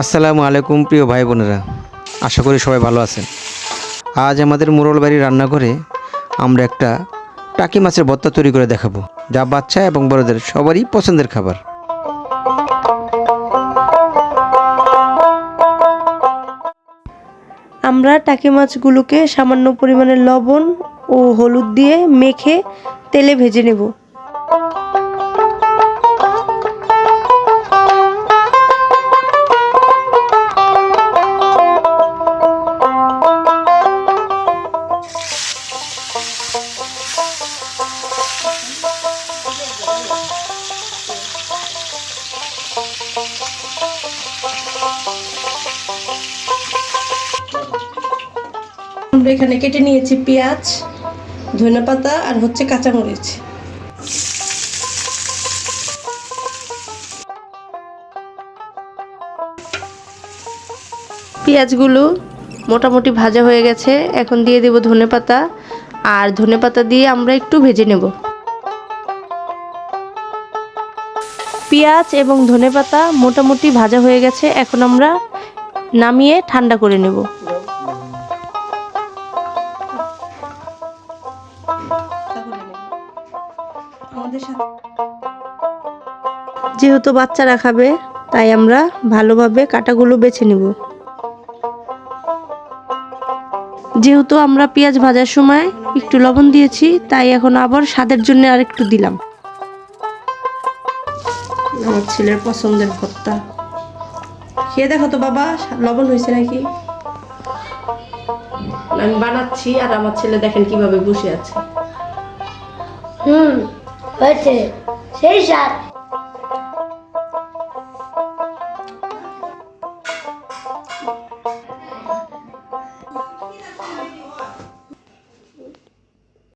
আসসালামু আলাইকুম, প্রিয় ভাই বোনেরা। আশা করি সবাই ভালো আছেন। আজ আমাদের মুরল বাড়ির রান্নাঘরে আমরা একটা টাকি মাছের ভর্তা তৈরি করে দেখাবো, যা বাচ্চা এবং বড়দের সবারই পছন্দের খাবার। আমরা টাকি মাছগুলোকে সামান্য পরিমাণে লবণ ও হলুদ দিয়ে মেখে তেলে ভেজে নেব। আমরা এখানে কেটে নিয়েছি পেঁয়াজ ধনে পাতা আর হচ্ছে কাঁচামরিচ। পেঁয়াজগুলো মোটামুটি ভাজা হয়ে গেছে। এখন দিয়ে দেব ধনে পাতা আর ধনে পাতা দিয়ে আমরা একটু ভেজে নেব। পেঁয়াজ এবং ধনে পাতা মোটামুটি ভাজা হয়ে গেছে। এখন আমরা নামিয়ে ঠান্ডা করে নেব। যেহেতু বাচ্চারা খাবে, তাই আমরা ভালোভাবে কাটাগুলো বেছে নিব। যেহেতু আমরা পেঁয়াজ ভাজার সময় একটু লবণ দিয়েছি, তাই এখন আবার স্বাদের জন্য আর একটু দিলাম। আমার ছেলের পছন্দের ভর্তা। খেয়ে দেখো তো বাবা, লবণ হয়েছে নাকি? আমি বানাচ্ছি আর আমার ছেলে দেখেন কীভাবে বসে আছে। হুম। Você, ser. Seja.